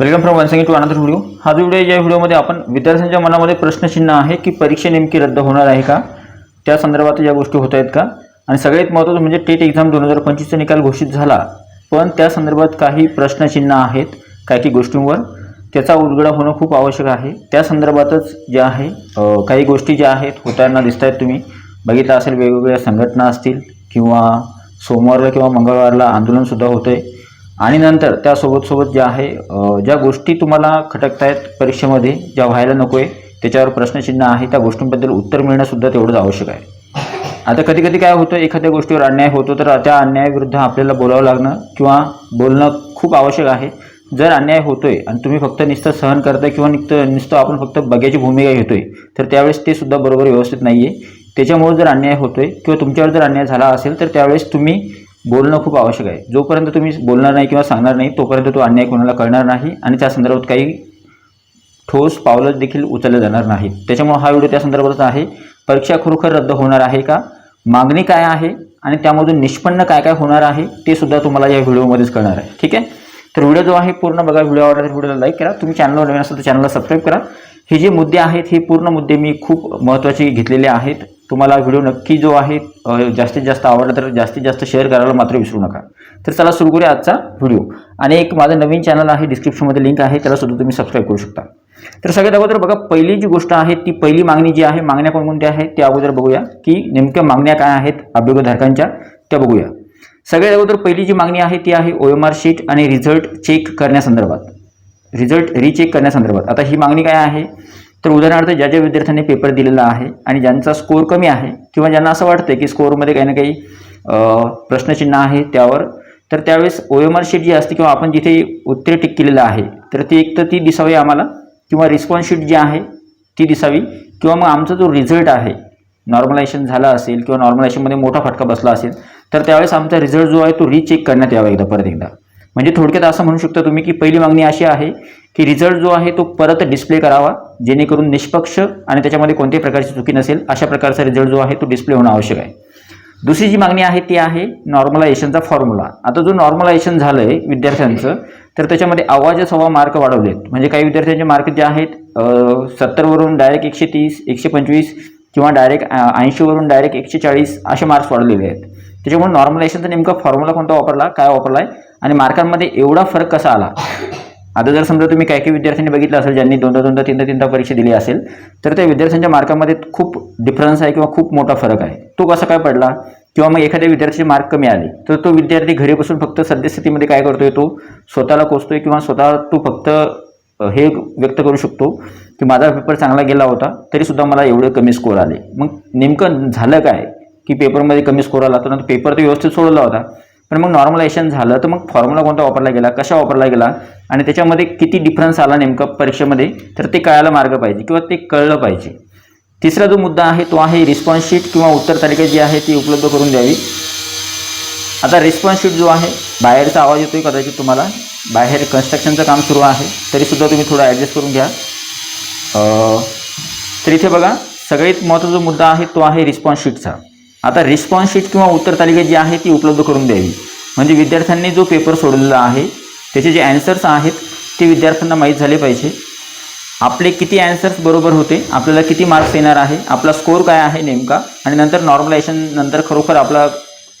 Welcome from one to another video. हा जो video या व्हिडिओमध्ये आपण विद्यार्थ्यांच्या मनामध्ये प्रश्नचिन्ह आहे की परीक्षा नेमकी रद्द होणार आहे का? त्या संदर्भात या गोष्टी होत आहेत का? आणि सगळ्यात महत्त्वाचं म्हणजे टेट एक्झाम दोन हजार पंचवीसचा निकाल घोषित झाला. पण त्या संदर्भात काही प्रश्नचिन्ह आहेत काही काही गोष्टींवर. त्याचा उलगडा होणं खूप आवश्यक आहे. त्या संदर्भातच जे आहे काही गोष्टी ज्या आहेत होताना दिसत आहेत तुम्ही. बघितलं असेल वेगवेगळ्या संघटना असतील किंवा सोमवारला किंवा मंगळवारला आंदोलनसुद्धा होतं आहे आणि नंतर त्यासोबत सोबत ज्या आहे ज्या गोष्टी तुम्हाला खटकतायत आहेत परीक्षेमध्ये ज्या व्हायला नको आहे त्याच्यावर प्रश्नचिन्ह आहे त्या गोष्टींबद्दल उत्तर मिळणंसुद्धा तेवढंच आवश्यक आहे. आता कधी कधी काय होतं एखाद्या गोष्टीवर अन्याय होतो तर त्या अन्यायाविरुद्ध आपल्याला बोलावं लागणं किंवा बोलणं खूप आवश्यक आहे. जर अन्याय होतोय आणि तुम्ही फक्त नुसतं सहन करताय किंवा नुसतं नुसतं आपण फक्त बघ्याची भूमिका घेतोय तर त्यावेळेस ते सुद्धा बरोबर व्यवस्थित नाही आहे त्याच्यामुळे जर अन्याय होतोय किंवा तुमच्यावर जर अन्याय झाला असेल तर त्यावेळेस तुम्ही बोलणं खूप आवश्यक आहे. जोपर्यंत तुम्ही बोलणार नाही किंवा सांगणार नाही तोपर्यंत तो अन्याय कोणाला कळणार नाही आणि त्या संदर्भात काही ठोस पावलं देखील उचलले जाणार नाहीत. त्याच्यामुळे हा व्हिडिओ त्या संदर्भातच आहे. परीक्षा खरोखर रद्द होणार आहे का? मागणी काय आहे? आणि त्यामधून निष्पन्न काय काय होणार आहे? ते सुद्धा तुम्हाला या व्हिडिओमध्येच कळणार आहे. ठीक आहे? तर व्हिडिओ जो आहे पूर्ण बघा. व्हिडिओ आवडला तर व्हिडिओला लाईक करा. तुम्ही चॅनलवर नवीन असाल तर चॅनलला सबस्क्राईब करा. हे जे मुद्दे आहेत हे पूर्ण मुद्दे मी खूप महत्त्वाचे घेतलेले आहेत. तुम्हाला व्हिडिओ नक्की जो आहे जास्तीत जास्त आवडला तर जास्तीत जास्त शेअर करायला मात्र विसरू नका. तर चला सुरू करूया आजचा व्हिडिओ. आणि एक माझं नवीन चॅनल आहे डिस्क्रिप्शनमध्ये लिंक आहे त्याला सुद्धा तुम्ही सबस्क्राईब करू शकता. तर सगळ्यात अगोदर बघा पहिली जी गोष्ट आहे ती पहिली मागणी जी आहे मागण्या कोणकोणत्या आहेत त्या अगोदर बघूया. की नेमक्या मागण्या काय आहेत अभ्योगधारकांच्या त्या बघूया. सगळ्यात अगोदर पहिली जी मागणी आहे ती आहे ओ एम आर शीट आणि रिझल्ट चेक करण्यासंदर्भात. रिझल्ट रिचेक करण्यासंदर्भात. आता ही मागणी काय आहे? तर उदाहरणार्थ ज्या ज्या विद्यार्थ्यांनी पेपर दिलेला आहे आणि ज्यांचा स्कोअर कमी आहे किंवा ज्यांना असं वाटतं की स्कोअरमध्ये काही ना काही प्रश्नचिन्ह आहे त्यावर तर त्यावेळेस ओ एम आर शीट जी असते किंवा आपण जिथे उत्तरे टिक केलेलं आहे तर ती एक तर ती दिसावी आम्हाला किंवा रिस्पॉन्स शीट जी आहे ती दिसावी किंवा मग आमचा जो रिझल्ट आहे नॉर्मलायझेशन झालं असेल किंवा नॉर्मलायझेशनमध्ये मोठा फटका बसला असेल तर त्यावेळेस आमचा रिझल्ट जो आहे तो रिचेक करण्यात यावा एकदा परत एकदा. म्हणजे थोडक्यात असं म्हणू शकता तुम्ही की पहिली मागणी अशी आहे की रिझल्ट जो आहे तो परत डिस्प्ले करावा जेणेकरून निष्पक्ष आणि त्याच्यामध्ये कोणत्याही प्रकारची चुकी नसेल अशा प्रकारचा रिझल्ट जो आहे तो डिस्प्ले होणं आवश्यक आहे. दुसरी जी मागणी आहे ती आहे नॉर्मलायझेशनचा फॉर्म्युला आता जो नॉर्मलायझेशन झालं आहे विद्यार्थ्यांचं तर त्याच्यामध्ये आवाज सव्वा मार्क वाढवलेत. म्हणजे काही विद्यार्थ्यांचे मार्क जे आहेत सत्तरवरून डायरेक्ट एकशे तीस एकशे पंचवीस किंवा डायरेक्ट ऐंशीवरून डायरेक्ट एकशे चाळीस असे मार्क्स वाढलेले आहेत. त्याच्यामुळे नॉर्मलायझेशनचा नेमका फॉर्म्युला कोणता वापरला काय वापरला आहे आणि मार्कांमध्ये एवढा फरक कसा आला? आता जर समजा तुम्ही काही काही विद्यार्थ्यांनी बघितलं असेल ज्यांनी दोनदा दोनदा तीनदा तीनदा परीक्षा दिली असेल तर त्या विद्यार्थ्यांच्या मार्कामध्ये खूप डिफरन्स आहे किंवा खूप मोठा फरक आहे. तो कसा काय पडला? किंवा मग एखाद्या विद्यार्थ्याचे मार्क कमी आले तर तो विद्यार्थी घरी बसून फक्त सद्यस्थितीमध्ये काय करतोय तो? स्वतःला कोसतोय किंवा स्वतः तो फक्त हे व्यक्त करू शकतो की माझा पेपर चांगला गेला होता तरीसुद्धा मला एवढे कमी स्कोर आले. मग नेमकं झालं काय की पेपरमध्ये कमी स्कोर आला तर नंतर पेपर तर व्यवस्थित सोडवला होता. पण मग नॉर्मलायझेशन झालं तर मग फॉर्म्युला कोणता वापरला गेला? कशा वापरला गेला? आणि त्याच्यामध्ये किती डिफरन्स आला नेमका परीक्षेमध्ये तर ते कळायला मार्ग पाहिजे किंवा ते कळलं पाहिजे. तिसरा जो मुद्दा आहे तो आहे रिस्पॉन्स शीट किंवा उत्तर तालिका जी आहे ती उपलब्ध करून द्यावी. आता रिस्पॉन्स शीट जो आहे बाहेरचा आवाज येतोय कदाचित तुम्हाला. बाहेर कन्स्ट्रक्शनचं काम सुरू आहे तरीसुद्धा तुम्ही थोडं ॲडजस्ट करून घ्या. तर इथे बघा सगळ्यात महत्त्वाचा मुद्दा आहे तो आहे रिस्पॉन्स शीटचा आता रिस्पॉन्स शीट किंवा उत्तर तालिका जी आहे ती उपलब्ध करून द्यावी. म्हणजे विद्यार्थ्यांनी जो पेपर सोडलेला आहे त्याचे जे ॲन्सर्स आहेत ते विद्यार्थ्यांना माहीत झाले पाहिजे. आपले किती ॲन्सर्स बरोबर होते आपल्याला किती मार्क्स येणार आहे आपला स्कोअर काय आहे नेमका आणि नंतर नॉर्मलायझेशन नंतर खरोखर आपला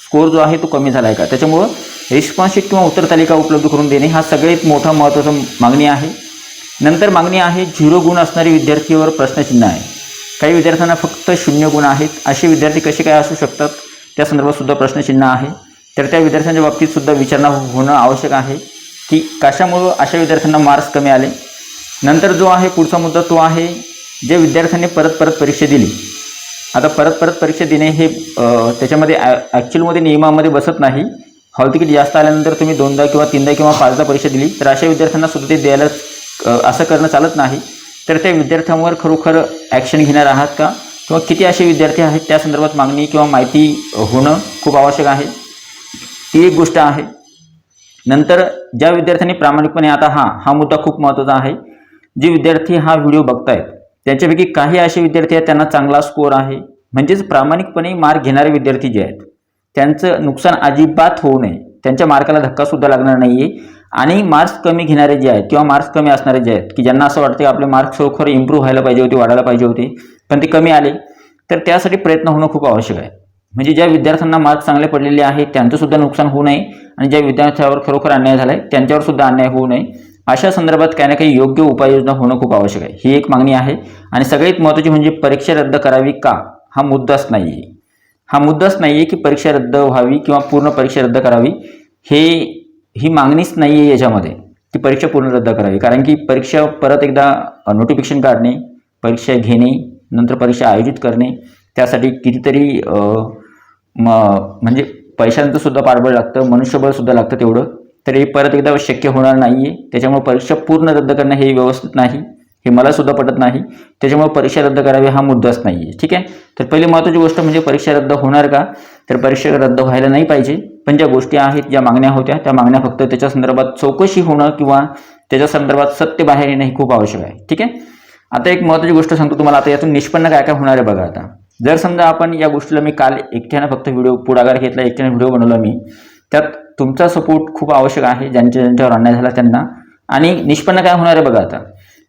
स्कोअर जो आहे तो कमी झाला आहे का? त्याच्यामुळं रिस्पॉन्सशीट किंवा उत्तर तालिका उपलब्ध करून देणे हा सगळ्यात मोठा महत्त्वाचा मागणी आहे. नंतर मागणी आहे झिरो गुण असणारी विद्यार्थीवर प्रश्नचिन्ह आहे. काही विद्यार्थ्यांना फक्त शून्य गुण आहेत असे विद्यार्थी कसे काय असू शकतात? त्या संदर्भात सुद्धा प्रश्नचिन्ह आहे. तर त्या विद्यार्थ्यांच्या बाबतीत सुद्धा विचारणा होणं आवश्यक आहे. की कशामुळं अशा विद्यार्थ्यांना मार्क्स कमी आले? नंतर जो आहे पुढचा मुद्दा तो आहे जे विद्यार्थ्यांनी परत परत परीक्षा दिली. आता परत परत परीक्षा देणे हे त्याच्यामध्ये ॲक्च्युअलमध्ये नियमामध्ये बसत नाही. हॉल तिकीट जास्त आल्यानंतर तुम्ही दोनदा किंवा तीनदा किंवा पाचदा परीक्षा दिली तर अशा विद्यार्थ्यांना सुद्धा ते द्यायला असं करणं चालत नाही. तर त्या विद्यार्थ्यांवर खरोखर ॲक्शन घेणार आहात का? किंवा किती असे विद्यार्थी आहेत त्या संदर्भात मागणी किंवा माहिती होणं खूप आवश्यक आहे? ती एक गोष्ट आहे. नंतर ज्या विद्यार्थ्यांनी प्रामाणिकपणे आता हा हा मुद्दा खूप महत्त्वाचा आहे. जे विद्यार्थी हा व्हिडिओ बघतायत त्यांच्यापैकी काही असे विद्यार्थी आहेत त्यांना चांगला स्कोअर आहे. म्हणजेच प्रामाणिकपणे मार्क घेणारे विद्यार्थी जे आहेत त्यांचं नुकसान अजिबात होऊ नये. त्यांच्या मार्काला धक्कासुद्धा लागणार नाही आहे आणि मार्क्स कमी घेणारे जे आहेत किंवा मार्क्स कमी असणारे जे आहेत की ज्यांना असं वाटतं की आपले मार्क्स खरोखर इम्प्रूव्ह व्हायला पाहिजे होते वाढायला पाहिजे होते पण ते कमी आले तर त्यासाठी प्रयत्न होणं खूप आवश्यक आहे. म्हणजे ज्या विद्यार्थ्यांना मार्क चांगले पडलेले आहेत त्यांचं सुद्धा नुकसान होऊ नये आणि ज्या विद्यार्थ्यावर खरोखर अन्याय झाला आहे त्यांच्यावर सुद्धा अन्याय होऊ नये. अशा संदर्भात काही ना काही योग्य उपाययोजना होणं खूप आवश्यक आहे. ही एक मागणी आहे. आणि सगळ्यात महत्त्वाची म्हणजे परीक्षा रद्द करावी का? हा मुद्दाच नाही आहे हा मुद्दाच नाही आहे की परीक्षा रद्द व्हावी किंवा पूर्ण परीक्षा रद्द करावी. हे ही मागणीच नाही आहे याच्यामध्ये की परीक्षा पूर्ण रद्द करावी. कारण की परीक्षा परत एकदा नोटिफिकेशन काढणे परीक्षा घेणे नंतर परीक्षा आयोजित करणे त्यासाठी कितीतरी म म्हणजे पैशांचं सुद्धा पाठबळ लागतं मनुष्यबळ सुद्धा लागतं तेवढं. तर हे परत एकदा शक्य होणार नाही आहे त्याच्यामुळे परीक्षा पूर्ण रद्द करणं हे व्यवस्थित नाही. हे मला सुद्धा पटत नाही. त्याच्यामुळे परीक्षा रद्द करावी हा मुद्दाच नाही आहे ठीक आहे? तर पहिली महत्त्वाची गोष्ट म्हणजे परीक्षा रद्द होणार का? तर परीक्षा रद्द व्हायला नाही पाहिजे. पण ज्या गोष्टी आहेत ज्या मागण्या होत्या त्या मागण्या फक्त त्याच्या संदर्भात चौकशी होणं किंवा त्याच्या संदर्भात सत्य बाहेर येणं हे खूप आवश्यक आहे. ठीक आहे? आता एक महत्त्वाची गोष्ट सांगतो तुम्हाला. आता यातून निष्पन्न काय काय होणार आहे बघा आता. जर समजा आपण या गोष्टीला मी काल एकट्यानं फक्त व्हिडिओ पुढाकार घेतला एकट्यानं व्हिडिओ बनवला मी त्यात तुमचा सपोर्ट खूप आवश्यक आहे ज्यांच्या ज्यांच्यावर अन्याय झाला त्यांना. आणि निष्पन्न काय होणार आहे बघा आता.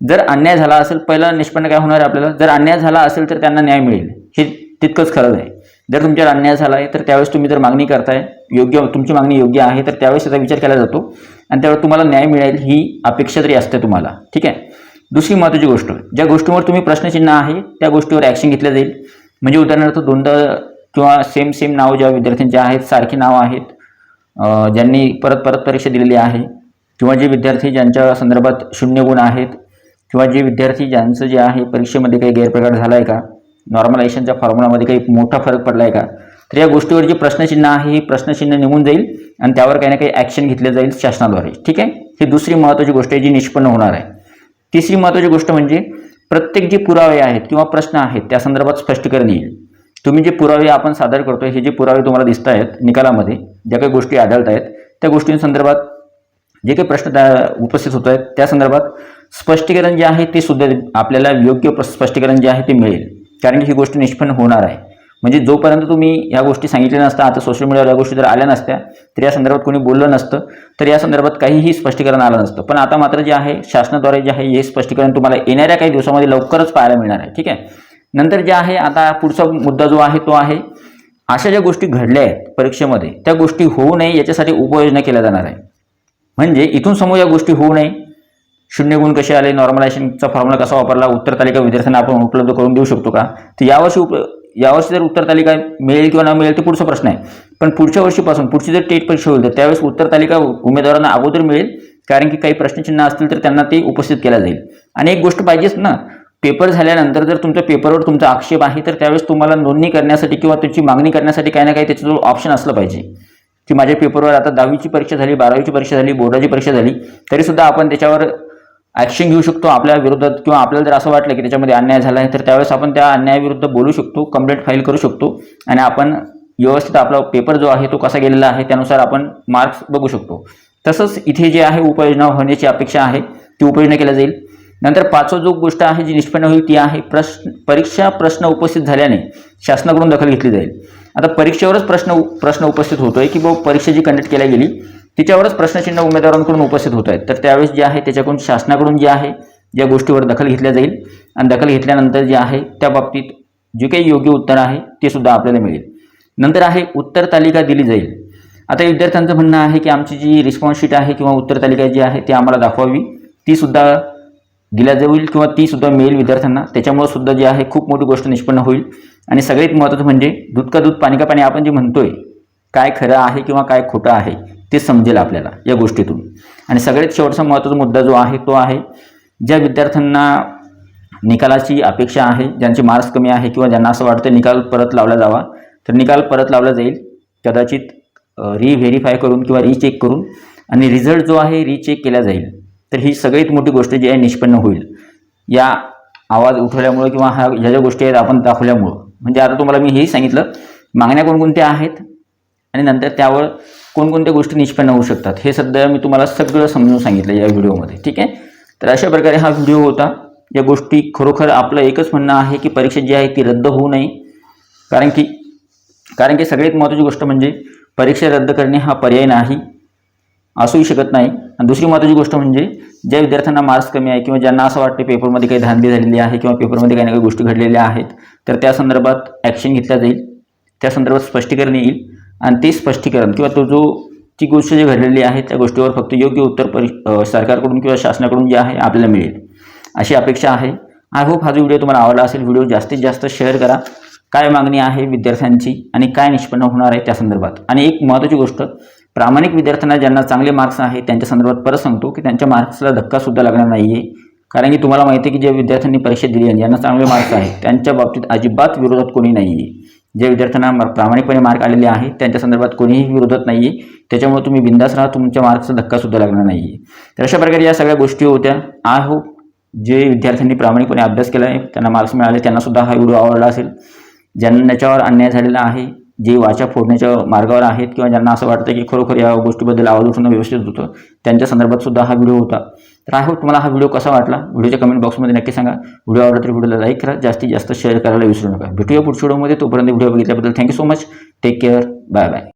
जर अन्याय झाला असेल पहिला निष्पन्न काय होणार आहे आपल्याला? जर अन्याय झाला असेल तर त्यांना न्याय मिळेल. हे तितकंच खरं आहे. जर तुमच्यावर अन्याय झाला आहे तर त्यावेळेस तुम्ही जर मागणी करताय योग्य तुमची मागणी योग्य आहे तर त्यावेळेस त्याचा विचार केला जातो. आणि त्यावेळेस तुम्हाला न्याय मिळेल ही अपेक्षा तरी असते तुम्हाला. ठीक आहे? दुसरी महत्त्वाची गोष्ट ज्या गोष्टीवर तुम्ही प्रश्नचिन्ह आहे त्या गोष्टीवर ॲक्शन घेतलं जाईल. म्हणजे उदाहरणार्थ दोनदा किंवा सेम सेम नाव ज्या विद्यार्थ्यांचे आहेत सारखी नावं आहेत ज्यांनी परत परत परीक्षा दिलेली आहे किंवा जे विद्यार्थी ज्यांच्या संदर्भात शून्य गुण आहेत किंवा जे विद्यार्थी ज्यांचं जे आहे परीक्षेमध्ये काही गैरप्रकार झाला आहे का नॉर्मलायझेशनच्या फॉर्म्युलामध्ये काही मोठा फरक पडला आहे का तर या गोष्टीवर जे प्रश्नचिन्ह आहे हे प्रश्नचिन्ह निघून जाईल आणि त्यावर काही ना काही ॲक्शन घेतले जाईल शासनाद्वारे. ठीक आहे? ही दुसरी महत्त्वाची गोष्ट आहे जी निष्पन्न होणार आहे. तिसरी महत्त्वाची गोष्ट म्हणजे प्रत्येक जे पुरावे आहेत किंवा प्रश्न आहेत त्या संदर्भात स्पष्टीकरण येईल तुम्ही जे पुरावे आपण सादर करतो हे जे पुरावे तुम्हाला दिसत आहेत निकालामध्ये ज्या काही गोष्टी आढळत आहेत त्या गोष्टींसंदर्भात जे काही प्रश्न त्या उपस्थित होत आहेत त्या संदर्भात स्पष्टीकरण जे आहे ते सुद्धा आपल्याला योग्य प्र- स्पष्टीकरण जे आहे ते मिळेल. कारण की ही गोष्ट निष्पन्न होणार आहे. म्हणजे जोपर्यंत तुम्ही या गोष्टी सांगितल्या नसता आता सोशल मीडियावर या गोष्टी जर आल्या नसत्या तर या संदर्भात कोणी बोललं नसतं तर या संदर्भात काहीही स्पष्टीकरण आलं नसतं. पण आता मात्र जे आहे शासनाद्वारे जे आहे हे स्पष्टीकरण तुम्हाला येणाऱ्या काही दिवसामध्ये लवकरच पाहायला मिळणार आहे ठीक आहे? नंतर जे आहे आता पुढचा मुद्दा जो आहे तो आहे अशा ज्या गोष्टी घडल्या आहेत परीक्षेमध्ये त्या गोष्टी होऊ नये याच्यासाठी उपाययोजना केल्या जाणार आहे. म्हणजे इथून समोर या गोष्टी होऊ नये. शून्य गुण कसे आले नॉर्मलायझेशनचा फॉर्म्युला कसा वापरला उत्तर तालिका विद्यार्थ्यांना आपण उपलब्ध करून देऊ शकतो का? तर यावर्षी उप यावर्षी जर उत्तर तालिका मिळेल किंवा न मिळेल ते पुढचा प्रश्न आहे. पण पुढच्या वर्षीपासून पुढची जर टेट परीक्षा होईल तर त्यावेळेस उत्तर तालिका उमेदवारांना अगोदर मिळेल. कारण की काही प्रश्नचिन्ह असतील तर त्यांना ते उपस्थित केला जाईल. आणि एक गोष्ट पाहिजेच ना पेपर झाल्यानंतर जर तुमच्या पेपरवर तुमचा आक्षेप आहे तर त्यावेळेस तुम्हाला नोंदणी करण्यासाठी किंवा तुमची मागणी करण्यासाठी काही ना काही त्याचं ऑप्शन असलं पाहिजे. की माझ्या पेपरवर आता दहावीची परीक्षा झाली बारावीची परीक्षा झाली बोर्डाची परीक्षा झाली तरीसुद्धा आपण त्याच्यावर ॲक्शन घेऊ शकतो आपल्या विरोधात किंवा आपल्याला जर असं वाटलं की त्याच्यामध्ये अन्याय झाला आहे तर त्यावेळेस आपण त्या अन्यायाविरुद्ध बोलू शकतो कंप्लेंट फाईल करू शकतो. आणि आपण व्यवस्थित आपला पेपर जो आहे तो कसा गेलेला आहे त्यानुसार आपण मार्क्स बघू शकतो. तसंच इथे जे आहे उपाययोजना होण्याची अपेक्षा आहे ती उपाययोजना केल्या जाईल. नंतर पाचवं जो गोष्ट आहे जी निष्पन्न होईल ती आहे प्रश्न परीक्षा प्रश्न उपस्थित झाल्याने शासनाकडून दखल घेतली जाईल. आता परीक्षेवरच प्रश्न प्रश्न उपस्थित होतोय की बाबा परीक्षा जी कंडक्ट केल्या गेली तिच्यावरच प्रश्नचिन्ह उमेदवारांकडून उपस्थित होत आहेत. तर त्यावेळेस जे आहे त्याच्याकडून शासनाकडून जे आहे ज्या गोष्टीवर दखल घेतल्या जाईल. आणि दखल घेतल्यानंतर जे आहे त्या बाबतीत जे काही योग्य उत्तर आहे ते सुद्धा आपल्याला मिळेल. नंतर आहे उत्तर तालिका दिली जाईल. आता विद्यार्थ्यांचं म्हणणं आहे की आमची जी रिस्पॉन्स शीट आहे किंवा उत्तर तालिका जी आहे ती आम्हाला दाखवावी. ती सुद्धा दिल्या जाईल किंवा ती सुद्धा मिळेल विद्यार्थ्यांना. त्याच्यामुळे सुद्धा जी आहे खूप मोठी गोष्ट निष्पन्न होईल. आणि सगळ्यात महत्त्वाचं म्हणजे दूध का दूध पाणी का पाणी आपण जे म्हणतोय काय खरं आहे किंवा काय खोटं आहे ते समजेल आपल्याला या गोष्टीतून. आणि सगळ्यात शेवटचा महत्त्वाचा मुद्दा जो आहे तो आहे ज्या विद्यार्थ्यांना निकालाची अपेक्षा आहे ज्यांचे मार्क्स कमी आहे किंवा ज्यांना असं वाटतं निकाल परत लावला जावा तर निकाल परत लावला जाईल कदाचित रिव्हेरीफाय करून किंवा रिचेक करून आणि रिझल्ट जो आहे रिचेक केला जाईल. तर ही सगळ्यात मोठी गोष्ट जी आहे निष्पन्न होईल. या आवाज उठवल्यामुळं किंवा हा ह्या ज्या गोष्टी आहेत आपण दाखवल्यामुळं. म्हणजे आता तुम्हाला मी हेही सांगितलं मागण्या कोणकोणत्या आहेत? आणि नंतर त्यावर कोणकोणत्या गोष्टी निष्पन्न होऊ शकतात? हे सध्या मी तुम्हाला सगळं समजून सांगितलं या व्हिडिओमध्ये ठीक आहे? तर अशा प्रकारे हा व्हिडिओ होता. या गोष्टी खरोखर आपलं एकच म्हणणं आहे की परीक्षा जी आहे ती रद्द होऊ नये. कारण की कारण की सगळ्यात महत्त्वाची गोष्ट म्हणजे परीक्षा रद्द करणे हा पर्याय नाही असूही शकत नाही. आणि दुसरी महत्त्वाची गोष्ट म्हणजे ज्या विद्यार्थ्यांना मार्क्स कमी आहे किंवा ज्यांना असं वाटतं पेपरमध्ये काही धांदली झालेली आहे किंवा पेपरमध्ये काही ना काही गोष्टी घडलेल्या आहेत तर त्या संदर्भात ॲक्शन घेतल्या जाईल. त्या संदर्भात स्पष्टीकरण येईल. आणि ते स्पष्टीकरण किंवा तो जो ती गोष्ट जी घडलेली आहे त्या गोष्टीवर फक्त योग्य उत्तर परि सरकारकडून किंवा शासनाकडून जे आहे आपल्याला मिळेल. अशी अपेक्षा आहे. आय होप हा जो व्हिडिओ तुम्हाला आवडला असेल व्हिडिओ जास्तीत जास्त शेअर करा. काय मागणी आहे विद्यार्थ्यांची आणि काय निष्पन्न होणार आहे त्या संदर्भात? आणि एक महत्त्वाची गोष्ट प्रामाणिक विद्यार्थ्यांना ज्यांना चांगले मार्क्स आहेत त्यांच्या संदर्भात परत सांगतो की त्यांच्या मार्क्सला धक्कासुद्धा लागणार नाही आहे कारण की तुम्हाला माहिती आहे की ज्या विद्यार्थ्यांनी परीक्षा दिली आहे ज्यांना चांगले मार्क्स आहेत त्यांच्या बाबतीत अजिबात विरोधात कोणी नाही आहे ज्या विद्यार्थ्यांना प्रामाणिकपणे मार्क आलेले आहेत त्यांच्या संदर्भात कोणीही विरोधात नाही आहे त्याच्यामुळे तुम्ही बिंदास राहा तुमच्या मार्क्सचा धक्कासुद्धा लागणार नाही आहे तर अशा प्रकारे या सगळ्या गोष्टी होत्या. आय होप जे विद्यार्थ्यांनी प्रामाणिकपणे अभ्यास केला आहे त्यांना मार्क्स मिळाले त्यांना सुद्धा हा व्हिडिओ आवडला असेल. ज्यांच्यावर अन्याय झालेला आहे जे वाचा फोडण्याच्या मार्गावर आहेत किंवा ज्यांना असं वाटतं की खरोखर या गोष्टीबद्दल आवाज उठणं व्यवस्थित होतं त्यांच्या संदर्भात सुद्धा हा व्हिडिओ होता. तर आय होप तुम्हाला हा व्हिडिओ कसा वाटला? व्हिडिओच्या कमेंट बॉक्समध्ये नक्की सांगा. व्हिडिओ आवडला तर व्हिडिओला लाईक करा. जास्तीत जास्त शेअर करायला विसरू नका. भेटूया पुढच्या व्हिडिओमध्ये तोपर्यंत video बघितल्याबद्दल thank you so much take care bye bye